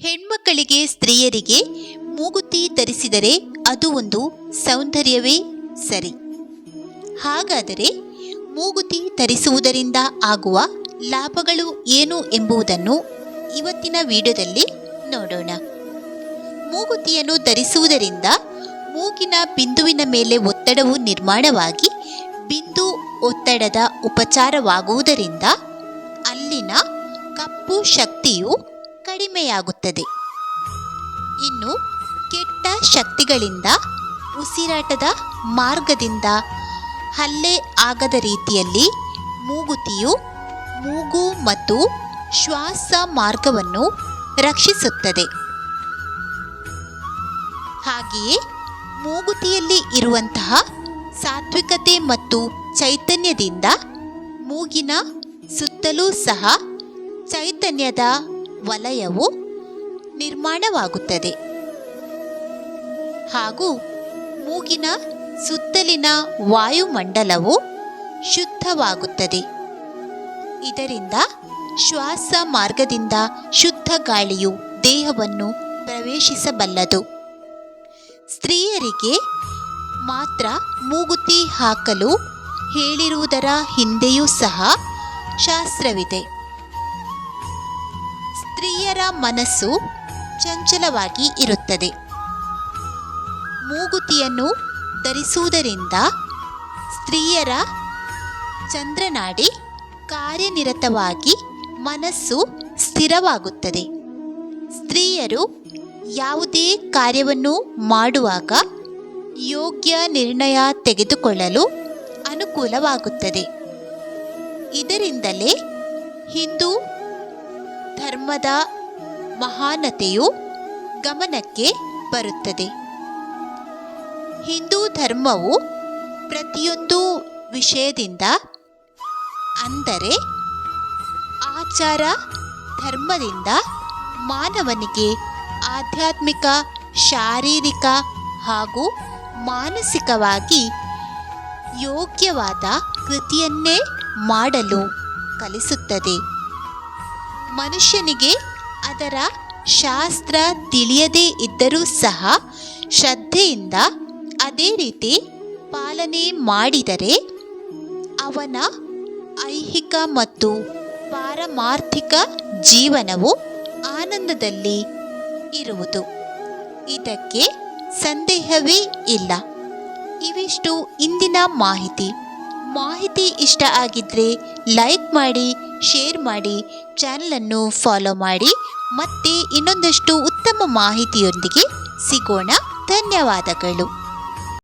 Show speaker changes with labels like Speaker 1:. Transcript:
Speaker 1: ಹೆಣ್ಮಕ್ಕಳಿಗೆ ಸ್ತ್ರೀಯರಿಗೆ ಮೂಗುತಿ ಧರಿಸಿದರೆ ಅದು ಒಂದು ಸೌಂದರ್ಯವೇ ಸರಿ. ಹಾಗಾದರೆ ಮೂಗುತಿ ಧರಿಸುವುದರಿಂದ ಆಗುವ ಲಾಭಗಳು ಏನು ಎಂಬುದನ್ನು ಇವತ್ತಿನ ವಿಡಿಯೋದಲ್ಲಿ ನೋಡೋಣ. ಮೂಗುತಿಯನ್ನು ಧರಿಸುವುದರಿಂದ ಮೂಗಿನ ಬಿಂದುವಿನ ಮೇಲೆ ಒತ್ತಡವು ನಿರ್ಮಾಣವಾಗಿ ಬಿಂದು ಒತ್ತಡದ ಉಪಚಾರವಾಗುವುದರಿಂದ ಅಲ್ಲಿನ ಕಪ್ಪು ಶಕ್ತಿಯು ಕಡಿಮೆಯಾಗುತ್ತದೆ. ಇನ್ನು ಕೆಟ್ಟ ಶಕ್ತಿಗಳಿಂದ, ಉಸಿರಾಟದ ಮಾರ್ಗದಿಂದ, ಹಲ್ಲೆ ಆಗದ ರೀತಿಯಲ್ಲಿ ಮೂಗುತಿಯು ಮೂಗು ಮತ್ತು ಶ್ವಾಸ ಮಾರ್ಗವನ್ನು ರಕ್ಷಿಸುತ್ತದೆ. ಹಾಗೆಯೇ ಮೂಗುತಿಯಲ್ಲಿ ಇರುವಂತಹ ಸಾತ್ವಿಕತೆ ಮತ್ತು ಚೈತನ್ಯದಿಂದ ಮೂಗಿನ ಸುತ್ತಲೂ ಸಹ ಚೈತನ್ಯದ ವಲಯವು ನಿರ್ಮಾಣವಾಗುತ್ತದೆ. ಹಾಗೂ ಮೂಗಿನ ಸುತ್ತಲಿನ ವಾಯುಮಂಡಲವು ಶುದ್ಧವಾಗುತ್ತದೆ. ಇದರಿಂದ ಶ್ವಾಸ ಮಾರ್ಗದಿಂದ ಶುದ್ಧ ಗಾಳಿಯು ದೇಹವನ್ನು ಪ್ರವೇಶಿಸಬಲ್ಲದು. ಸ್ತ್ರೀಯರಿಗೆ ಮಾತ್ರ ಮೂಗುತಿ ಹಾಕಲು ಹೇಳಿರುವುದರ ಹಿಂದೆಯೂ ಸಹ ಶಾಸ್ತ್ರವಿದೆ. ಸ್ತ್ರೀಯರ ಮನಸ್ಸು ಚಂಚಲವಾಗಿ ಇರುತ್ತದೆ. ಮೂಗುತಿಯನ್ನು ಧರಿಸುವುದರಿಂದ ಸ್ತ್ರೀಯರ ಚಂದ್ರನಾಡಿ ಕಾರ್ಯನಿರತವಾಗಿ ಮನಸ್ಸು ಸ್ಥಿರವಾಗುತ್ತದೆ. ಸ್ತ್ರೀಯರು ಯಾವುದೇ ಕಾರ್ಯವನ್ನು ಮಾಡುವಾಗ ಯೋಗ್ಯ ನಿರ್ಣಯ ತೆಗೆದುಕೊಳ್ಳಲು ಅನುಕೂಲವಾಗುತ್ತದೆ. ಇದರಿಂದಲೇ ಹಿಂದೂ ಧರ್ಮದ ಮಹಾನತೆಯು ಗಮನಕ್ಕೆ ಬರುತ್ತದೆ. ಹಿಂದೂ ಧರ್ಮವು ಪ್ರತಿಯೊಂದು ವಿಷಯದಿಂದ ಅಂದರೆ ಆಚಾರ ಧರ್ಮದಿಂದ ಮಾನವನಿಗೆ ಆಧ್ಯಾತ್ಮಿಕ, ಶಾರೀರಿಕ ಹಾಗೂ ಮಾನಸಿಕವಾಗಿ ಯೋಗ್ಯವಾದ ಕೃತಿಯನ್ನೇ ಮಾಡಲು ಕಲಿಸುತ್ತದೆ. ಮನುಷ್ಯನಿಗೆ ಅದರ ಶಾಸ್ತ್ರ ತಿಳಿಯದೇ ಇದ್ದರೂ ಸಹ ಶ್ರದ್ಧೆಯಿಂದ ಅದೇ ರೀತಿ ಪಾಲನೆ ಮಾಡಿದರೆ ಅವನ ಐಹಿಕ ಮತ್ತು ಪಾರಮಾರ್ಥಿಕ ಜೀವನವು ಆನಂದದಲ್ಲಿ ಇರುವುದು. ಇದಕ್ಕೆ ಸಂದೇಹವೇ ಇಲ್ಲ. ಇವಿಷ್ಟು ಇಂದಿನ ಮಾಹಿತಿ. ಮಾಹಿತಿ ಇಷ್ಟ ಆಗಿದ್ರೆ ಲೈಕ್ ಮಾಡಿ ಶೇರ್ ಮಾಡಿ ಚಾನಲನ್ನು ಫಾಲೋ ಮಾಡಿ ಮತ್ತೆ ಇನ್ನೊಂದಷ್ಟು ಉತ್ತಮ ಮಾಹಿತಿಯೊಂದಿಗೆ ಸಿಗೋಣ. ಧನ್ಯವಾದಗಳು.